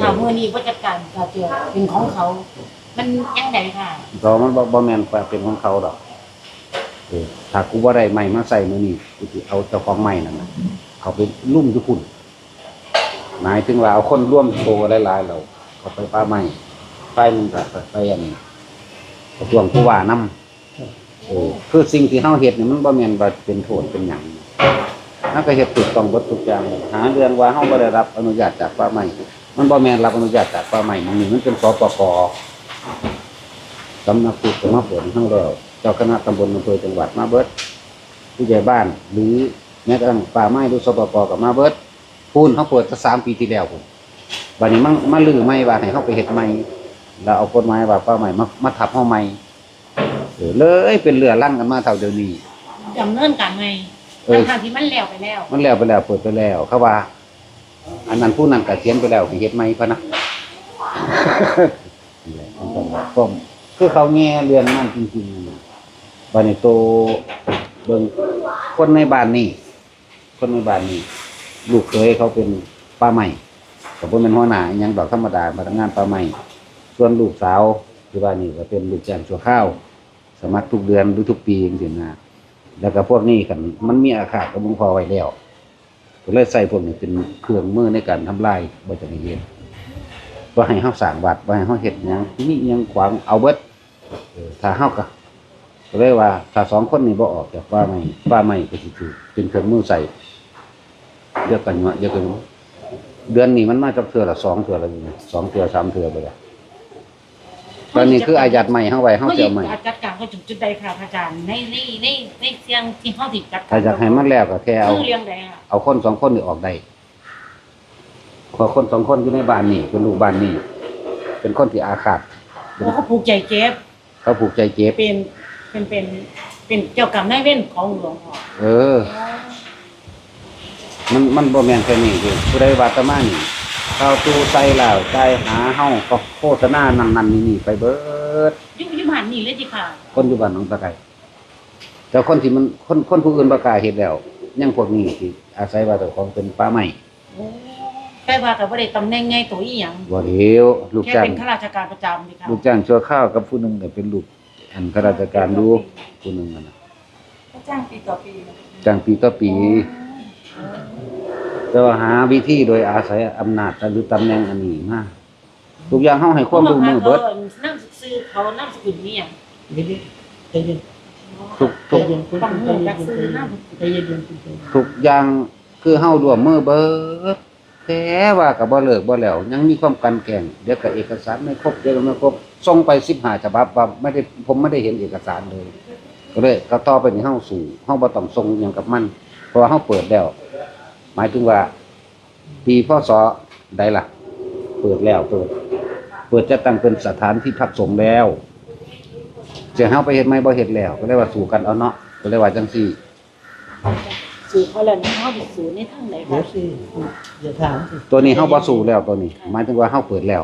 ถามมือนี้ผู้จัดการก็เจอเป็นของเขา มันยังไงค่ะเรามันบ่บ่แม่นว่าเป็นของเขาดอกเออถ้ากูบ่ได้ใหม่มาใส่มื้อนี้กูสิเอาเจ้าของใหม่นั่นน่ะเขาไปลุ่มอยู่พุ่นหมายถึงว่าเอาคนร่วมโตหลายๆเราเขาไปป้าใหม่ไปมันก็ไปอันนี้กระทรวงผู้ว่านำเออคือสิ่งที่เฮาเฮ็ดนี่มันบ่แม่นว่าเป็นโทษเป็นหยังเฮาก็เฮ็ดถูกต้องเบิดทุกอย่างหาเรื่องว่าเฮาบ่ได้รับอนุญาตจากป้าใหม่ มันบ่แม่นรับอนุญาตจากป้าใหม่มันนี่มันเป็นสปกสำนักพุทธมาผลทั้งแล้วเจ้าคณะตำบลอำเภอจังหวัดมาเบิดผู้ใหญ่บ้าน หรือแม้กระทั่งป่าไม้หรือสปปกับมาเบิดพูนเขาเปิดตั้งสามปีที่แล้วผมบัดนี้มันมาลือไม่ว่าให้เขาไปเฮ็ดใหม่แล้วเอากฎหมายว่าป่าใหม่มามาทับเฮาใหม่เออเลยเป็นเรือลั่งกันมาเท่าเดี๋ยวนี้ดำเนินการไงเออทางที่มันแล้วไปแล้ว มันแล้วไปแล้วเปิดไปแล้วเขาว่า อันนั้นผู้นั้นก็เขียนไปแล้วให้เฮ็ดใหม่พะนะนี่แหละมันก็คือเขาแง่เรื่องนั่นจริงๆนั่นน่ะบัดนี้โตเบิ่งคนในบ้านนี่คนในบ้านนี่ลูกเคยเขาเป็นป้าใหม่ก็บ่แม่นหัวหน้ายังดอกธรรมดาพนักงานป้าใหม่ส่วนลูกสาวที่บ้านนี่ก็เป็นลูกจ้างชั่วข้าว สมัครทุกเดือนหรือทุกปีจังซี่นะแล้วก็พวกนี้กันมันมีอาคาตกับมึงพอไว้แล้ว ก็เลยใส่พวกนี้เป็นเครื่องมือในการทำลายบ่จะให้เฮ็ดว่าให้เฮาสร้างวัดว่าให้เฮาเฮ็ดหยังมีอิหยังขวางเอาเบิดถ้าเฮาก็ก็เลยว่าถ้าสองคนนี้บ่ออกจากป่าไม้ป่าไม้ก็สิถือเป็นเครื่องมือใส่เดียวกันเนาะเดียวกันเดือนนี้มันมาจักเทื่อละสองเทื่อละนี่นะสองเทื่อสามเทื่อไปแล้ว ตอนนี้คืออายัดใหม่เฮาไว้เฮาเขาจะจะเอาใหม่จัดการก็จุดจุดใดค่ะพระอาจารย์ในในในในเสียงที่เขาติดจัดการถ้าอยากให้มันแล้วก็แค่เอาคือเรื่องใดค่ะเอาคนสองคนนี่ออกได้เพอคนสองคนอยู่ในบ้านนี่เป็นลูกบ้านนี่เป็นคนที่อาฆาตโอ้เขาผูกใจเจ็บเขาผูกใจเจ็บเป็นเป็นเป็นเป็นเจ้ากรรมนายเวรของหลวงพ่อเออ มันมันบ่แม่นแค่นี้เด้ผู้ใดว่าตะมานี่เข้าตู้ใส่แล้วใจายหาเฮาก็โฆษณานั่นนั่นนี่นี่ไปเบิดอยุคยุคหันนี่เลยจิค่ะ คนอยู่บ้านหนองตะไคร้แต่คนที่มันคนคนผู้อื่นบ่กล้าเฮ็ดแล้วยังพวกนี้ที่อาศัยว่าเจ้าของเป็นป่าไม้โอ้แค่ว่าแต่ว่าได้ตำแหน่งไงตัวอีหยังบ่เดียวลูกแค่จ้างเป็นข้าราชการประจำนี่ค่ะลูกจ้างชั่วข้าวกับผู้หนึงก็เป็นลูกอันข้าราชการดูผู้หนึงนั่นน่ะจ้างปีต่อปี จ้างปีต่อปี แต่ว่าหาวิธีโดยอาศัยอำนาจหรือตำแหน่งอันนี้มาทุกอย่างเฮาให้ความร่วมมือเบิดนั่งซื้อเขานั่งสกุลนี่หยังเย็นใจเย็นทุกใจทุกเย็นคุณต้องใจหูเย็จันกคุณซื้อน้ใจเย็นคุณใจเย็นทุกอย่างคือเฮาร่วมมือเบิดแต่ว่าก็บ่เลิกบ่แล้ว ยังมีความกันแกล้งเดี๋ยวก็เอกสารไม่ครบเดี๋ยวก็ไม่ครบส่งไป15ฉบับว่าไม่ได้ผมไม่ได้เห็นเอกสารเลย ก็เลยก็ต่อไปนี่เฮาสู่เฮาบ่ต้องส่งหยังกับมันเพราะว่าเฮาเปิดแล้ว หมายถึงว่าปีพศใดล่ะ เปิดแล้วเปิด เปิดจะตั้งเป็นสถานที่พักสงฆ์แล้วจะเฮาไปเฮ็ดไหมบ่เฮ็ดแล้ว ก็เลยว่าสู่กันเอาเนาะก็เลยว่าจังซี่ำซื้อเขาแล้วนี่เขาไปซื้อในทางไหนเดี๋ยคะวสิอย่าถามสิตัวนี้เฮาบ่สู่แล้วตัวนี้ หมายถึงว่าเฮาเปิดแล้ว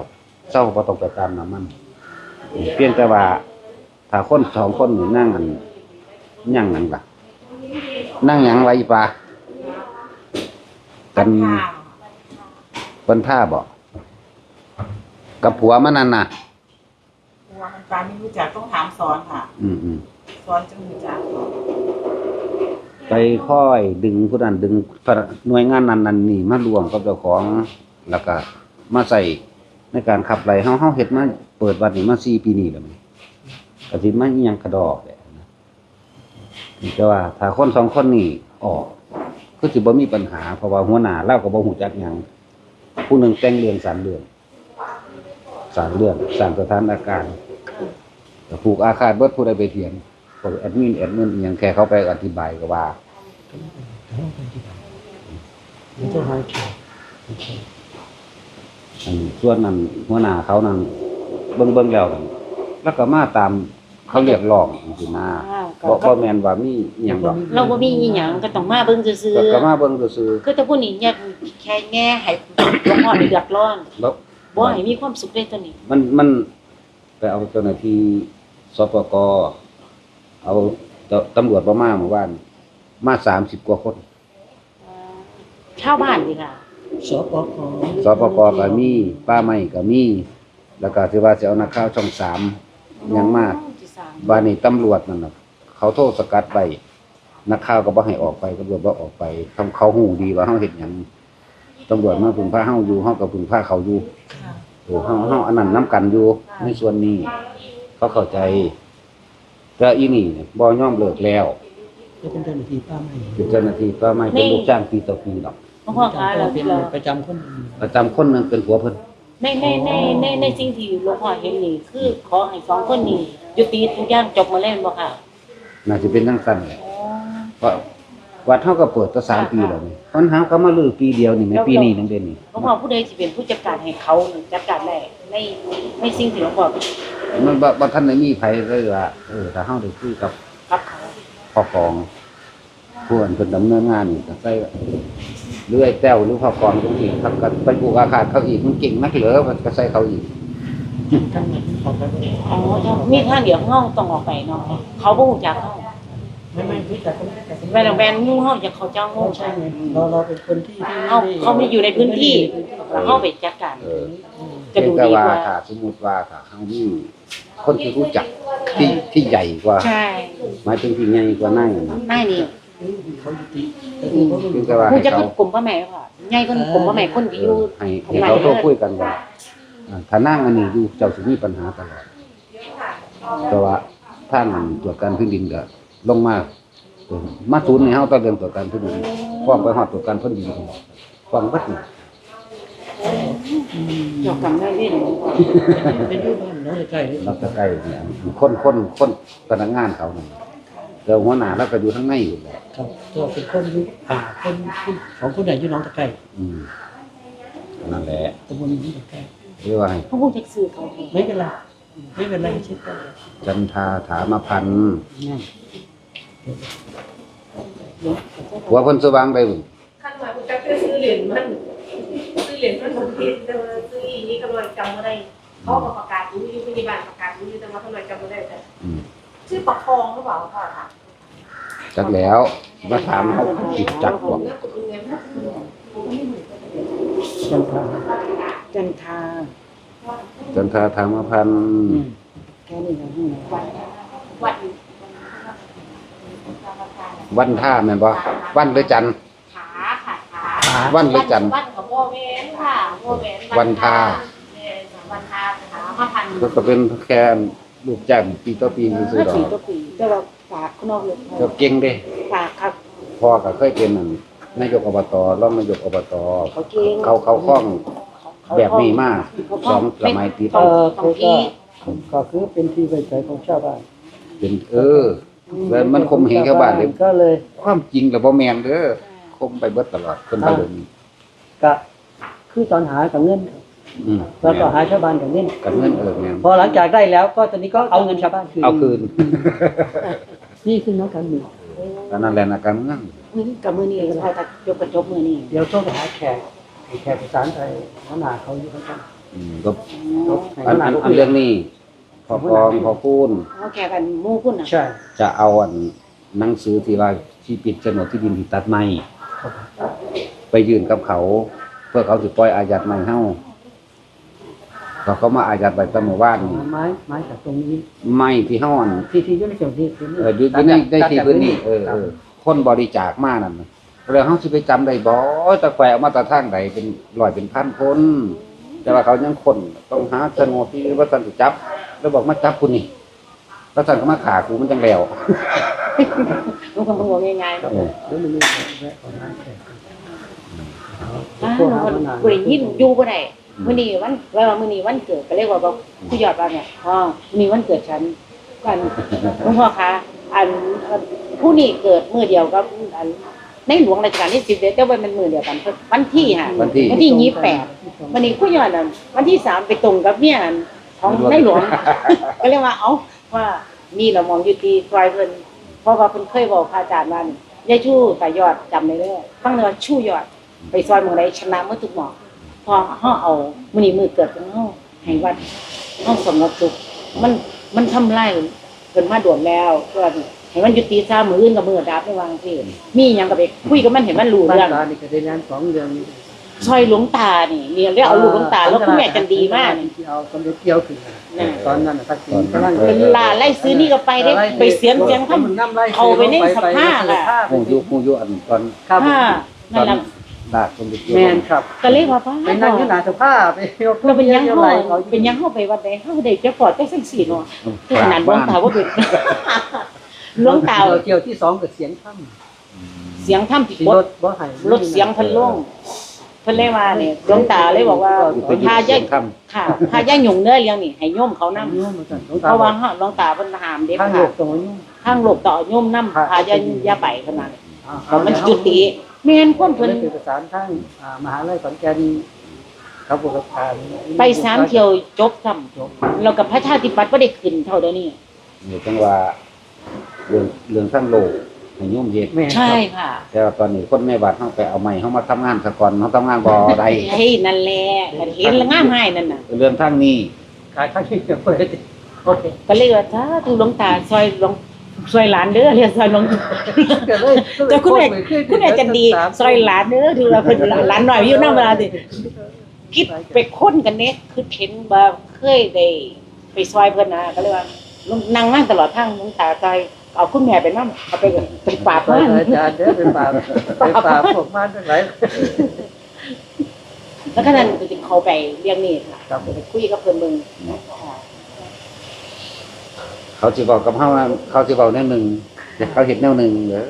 เจ้าบ่ต้องไปตามน้ำมันเพียงแต่ว่าถ้าคนสองคนนี่นั่งกันยังนั่งล่ะนั่งหยังไว้อีปลา กันค่ะเพิ่นท่าบ่กับผัวมันนั่นน่ะตัวมันการไม่รู้จักต้องถามสอนค่ะ อืมอืมสอนจะรู้จักไปค่อยดึงผู้นั้นดึงหน่วยงานนั้นนั้นนี่มารวมกับเจ้าของแล้วก็มาใส่ในการขับไล่เฮาเฮาเฮ็ดมาเปิดวัดนี่มา4ปีนี้แล้วมั้ยก็สิมาอีหยังกระดอกแหละนะแต่ว่าถ้าคนสองคนนี่ออก ก็สิบ่มีปัญหาเพราะว่าหัวหน้าเราก็บ่ฮู้จักหยังผู้หนึ่งแต่งเรื่องสารเรื่องสารเรื่องสางสถานการผูกอาคาตเบิดผู้ใดไปเถียงพวกแอดมินแอดมินอียังแค่เขาไปอธิบายก็ว่ามันจะหายขาดอันส่วนนั้นหัวหน้าเขานั้นเบิ่งเบิ่งแล้วแล้วก็มาตาม เขาเรียกร้องจริงๆนะอ่าบ่ก็บ่แม่นว่ามีอิหยังดอกเราบ่มีอีหยังก็ต้องมาเบิ่งซื่อก็ก็มาเบิ่งซื่อๆคือแต่ผู้นี้แยกแค่แง่ให้หลวงพ่อนี่เดือดร้อนๆแล้ว บ่ให้มีความสุขได้ตัวนี้ มันมันไปเอาเจ้าหน้าที่สปกเอาตตำรวจมามาเมื่อวานมา30กว่าคนชาวบ้านดีค่ะ สปกสปกก็มีป้าไม้ก็มี แล้วก็ที่ว่าจะเอานักข่าวช่องสามยังมากที่สาม บ้านนี้ตำรวจนั่นน่ะ เขาโทษสกัดไปนักข่าวก็บ่ให้ออกไปตำรวจบ่ออกไปทำเขาหูดีว่าเฮาเฮ็ดหยังตำรวจมาพึ่งพาเฮาอยู่เฮาก็พึ่งพาเขาอยู่ค่ะโอ้เฮาเฮาอันนั้นนํกันอยู่ในส่วนนี้ เขาเข้าใจแต่อีนี่เนี่ยบ่ยอมเลิกแล้วจะเป็นเจ้าหน้าที่ป้าใหม่เป็นเจ้าหน้าที่ก็ไม่เป็นลูกจ้างปีต่อปีดอกหลวงพ่อคะเราเป็นเราประจำคนหนึ่งประจำคนหนึงเป็นผัวเพิ่นในในในในในสิ่งที่หลวงพ่อเห็นนี่คือขอให้สองคนนี้ ยุติทุกอย่างจบมาเล่นบ่ค่ะน่าจะเป็นจังซั่นแหละอ๋อเพราะวัดเฮาก็เปิดตั้งสามปีแล้วนี่ปัญหาเขามาลือปีเดียวนี่แม่ปีนี้นึงเด่นนี่หลวงพ่อผู้ใดสิเป็นผู้จัดการให้เขาหรือจัดการได้ในในสิ่งที่หลวงพ่อมันบ่บ่ทันได้มีไผเลยว่าเออถ้าเฮาได้คุยกับรับเขาพ่อกองผู้อันเป็นดำเนินงานนี่ก็ใส่เรื่อยแต้วหรือพ่อกองตรงนี้ทำกันไปปลูกอาคารเขาอีกมันเก่งนักเหลือมันก็ใส่เขาอีก ทั้งหมดออกไปไม่ได้อ๋อถ้ามีทางเดียวเฮาต้องออกไปเนาะเขาบ่ฮู้จักเฮาไม่ไม่รู้จักกันไม่รู้จักกันแม่นแม่นยุ่งเฮาจะเขาเจ้าโอ้เฮาใช่ไงเราเราเป็นคนที่ที่เฮาเขาไม่อยู่ในพื้นที่แล้วเฮาไปจัดการเออจะดูแต่ดีว่ากว่าถ้าสมมติว่าถ้าเฮามีคนที่รู้จักที่ที่ใหญ่กว่าใช่หมายถึงที่ใหญ่กว่านั่นนะนายนี่เขายุติแต่คือเขาไม่เพียรู้งแต่ว่าผู้ให้จักเขากลุ่มพ่อแม่ค่ะใหญ่กว่ากลุ่มพ่อแม่คนที่เอยู่ ให้ให้เขาโทรคุยกันว่าอ่า ถ้านั่งอันนี้อยู่เจ้าสิมีปัญหาตลอดแต่ว่าทางตรวจการพื้นดินก็ลงมาเออมาศูนย์ในเฮาต้องเรื่องตรวจการพื้นดินฟ้องไปฮอดตรวจการพื้นดินฟ้องบัดนี่เกี่ยวกับได้เล่นเป็นรูปบ้านเนาะใกล้ๆเลยเราจะใกล้เนี่ยคนคนคนพนักงานเขานั่นแต่หัวหน้าเราก็อยู่ข้างในอยู่แหละครับตัวเป็นคนยุอ่าคนคนของคนไหนอยู่น้องตะไคร้อืมนั่นแหละตำบลนี้ตะไคร้ เรียกว่าให้เขาพูดจักซื้อเขาเองไม่เป็นไรไม่เป็นไรเช็ดได้จันทาถามพันธ์นั่นหัวเพิ่นสว่างได้บ่ขั้นมาคุณจักซื้อเหรียญมันซื้อเหรียญมันผมคิดแต่ว่าซื้ออีนี้ก็เลยจำไม่ได้เขาก็ประกาศรู้อยู่พยาบาลประกาศรู้อยู่แต่ว่าเขาเลยจำไม่ได้แต่อืมชื่อประคองหรือเปล่าพ่อค่ะจักแล้วมาถามเขาจิตจักบอกเนี่ยคุณเงินจันทรา จันทาจันทาถามพันธ์แค่นี้นะห้องน้วัดวันท่าแม่นบ่วันหรือจันทร์ ขาค่ะขาขาวันหรือจันทร์วันกับโมเวนค่ะโมเวนวันทาเนี่ยวันทาขามาพันก็ก็เป็นแค่ลูกจ้างปีต่อปีำซื่อถ้าๆดอสีกตัวปีแต่ว่าปากข้างนอกเลยก็เก่งเด้ปากครับ พ่อก็เคยเป็นนั่นนายกอบตรองนายกอบตเขาเก่ง เขาเขาคล่อง แบบนี้มากสองสมัยติดต้องต้องพี่ก็คือเป็นที่ไว้ใจของชาวบ้านเป็นเออแล้วมันคมเหงชาวบ้านเลยก็เลย ความจริงแล้วบ่แม่นเด้อคมไปเบิดตลอดคนไปแบบนี้ก็คือตอนหากับเงินอืมแล้วก็หาชาวบ้านกับเงินกับเงินเออแม่นพอหลังจากได้แล้วก็ตอนนี้ก็เอาเงินชาวบ้านคืนเอาคืนนี่คือนักการเมืองก็นั่นแหละนะการเมืองมือกับมือนี่เขาตัดยกกระจกมือนี่เดี๋ยวโทรไปหาแขกให้ แขกประสานไปหัวหน้าเขาอยู่ข้างอืมก็ๆอันอันอันเรื่องนี้พอกองพอพูนเขาแข่กันหมู่คุณน่ะใช่จะเอาอันหนังสือที่ว่าที่ปิดโฉนดที่ดินที่ตัดไม้ครับไปยื่นกับเขา เพื่อเขาสิปล่อยอายัดไม้เฮาก็เขามาอายัดไปตั้งเมื่อวานนี่ไม้ไม้จากตรงนี้ไม้ที่เฮาอัน ที่ที่อยู่ในจุดนี้พื้นเอออยู่ในในที่พื้นที่เออเออคนบริจาคมานั่นน่ะ แล้วเฮาสิไปจำได้บ่ตะแขวเอามาแตะทางใดเป็นร้อยเป็นพันคน แต่ว่าเขายังคนต้องหาโฉนดที่ว่าสันสิจับ แล้วบอกมาจับคุณนี่แล้วสันก็มาขากูมันจังแล้วลูกคนบอกง่ายๆครับเออแล้วมันมีแวะของร้านแขกอ่าโทรหาคนหัวหน้าบริยินอยู่บ่ได้มื้อนี้วันเวลามื้อนี้วันเกิดก็เรียกว่าบอกผู้ยอดว่าเนี่ยอ๋อมื้อนี้วันเกิดฉันกันหลวงพ่อคะอันผู้นี้เกิดมื้อเดียวกับอัน ในหลวงรัชกาลที่10เดือนแต่ว่ามันมื้อเดียวกันวันที่ค่ะวันที่ วันที่ยี่สิบแปดวันนี้ผู้ยอดน่ะวันที่สามไปตรงกับเนี่ยของในหลวง ก็เรียกว่าเอ้าว่านี่เรามองอยู่ที่ซอยเพิ่นเพราะว่าเพิ่นเคยบอกพระอาจารย์ว่านี่ยายชู้แต่ยอดจำได้เลยฟังเลยว่าชู้ยอด ไปซอยเมืองใดชนะเมื่อทุกหมองพอเฮาเอามื้อนี้มื้อเกิดของเฮาให้วัดเฮาสำนึกสุขมันมันทำลายเพิ่นมาด่วนแล้ว เพื่อให้มันยุติซะมื้ออื่นกับมื้อดาบได้วางสิมีหยังก็ไปคุยกับมันให้มันรู้บ้านเรื่องตานี่ก็ได้งานสองเดือนนี้ซอยหลวงตานี่เนี่ยเรียกเอาลูกหลวงตาแล้วคุณแม่จันดีมากนี่ที่เอาสมเด็จเกี่ยวขึ้นน่ะน่ะตอนนั้นน่ะทักษิณกำลังเป็นลาไล่ซื้อนี่ก็ไปได้ไปเสียงเสียงทำเอาไปในสภาพอะผู้ยุผู้ยุอันตอนครับผ้าตนั่อนนแหละดาบสมเด็จแมนครับก็เลยว่าป้าไปนั่งอยู่หน้าสภาไปยกเราเป็นยังเท่าเฮาไหร่เขาเป็นยังเฮาไปวัดใดเฮาได้จะปอดได้สักสี่เนาะคือขนาดหลวงตาว่าเป็น หลวงตาเกี่ยวที่สองกับเสียงถ้เสียงถ้ำผิดำที่บรดถบ่ให้ลดเสียงเพันลงเพิ่นเลยว่าเนี่ยหลวงตาเลยบอกว่าไปอยู่พาเสีย่ายงคค่ะพาย่าหยุ่งเนื้อเลี้ยงนี่ให้โยมเขานำโยมมาสั่นหลวงตาเพราะว่าเฮาหลวงตาเพิ่นห้ามเด็ดข้างโลขาดกตรงนี้ทางโลกต่อโยมนำพาย่าย่าไปเท่านั้นอ่าเขามันจุติแม่นคนเพิ่เพิ่นนเป็นประสานทางอ่ามหาลัยขอนแก่นครับบุรพาไปสามเที่ยวจบซ้ำแล้วกับพระชาติปัตย์บ่ได้ขึ้นเท่าเดี๋ยวนี้ำอยู่จังว่า เรื่องเรื่องทั้งโลกให้ยุ่มเย็ดแม่ใช่ค่ะแต่ว่าตอนนี้คนในบ้านเฮาไปเอาไม้เฮามาทำงานซะก่อนเฮาทำงานบ่ได้เฮ้ยนั่นแหละก็เห็นแล้วงามให้นั่นน่ะเรื่องทั้งนี้ขายข้างที่จะเปิดโอเคก็เลยว่าถ้าถูกหลวงตาซอยหลวงซอยหลานเด้อเรียกซอยหลวงเกิดเลยแต่คุณแม่คุณแม่จันดีซอยหลานเด้อถือว่าเพิ่นหลานหน่อยอยู่นำเวลาสิคิดไปค้นกันเด้คือเห็นบ่เคยได้ไปซอยเพิ่นนะก็เลยว่า นั่งนั่งตลอดทางหลวงตาใจเอาคุณแม่ไปนำเอาไปไปปราบไปมันอาจารย์เด้อเป็นป่าเป็นป่าพวกมันทั้งหลายแล้วก็นั้นก็สิเขาไปเรียงนี่ค่ะไปคุยกับเพื่อนมึงเขาจะบอกกับเขาว่าเขาจะบอกแนวหนึ่งแต่เขาเห็นแนวหนึ่งเด้อ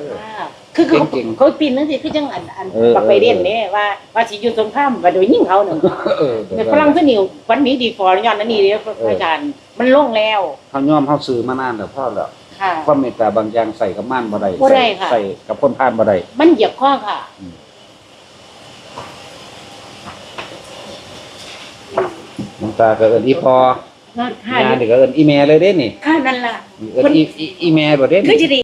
คือเขาเก่งๆ เขาปีนนั่นสิคือจังอันอันเออปักไปเรียนเนี่ยว่าว่าสิอยู่สงครามว่าโดยยิงเขาหนึ่งเออแต่ฝรั่งเสนิววันนี้ดีฟอร์ย้อนนั่นนี่เด้อพระอาจารย์มันลงแล้วเขายอมเฮาซื้อมานานแล้วพอแล้วค่ะ ความเมตตาบางอย่างใส่กับม่านบ่ได้บ่ได้ค่ะ ใส่กับคนพานบ่ได้ มันเหยียบข้อค่ะหลวงตาก็เอิ้นอีพอนั่นค่ะงานนี่ก็เอิ้นอีแม่เลยเด้นี่ค่ะนั่นล่ะเอิ้นอีอีอีแม่บ่เด้คือนี่จะดี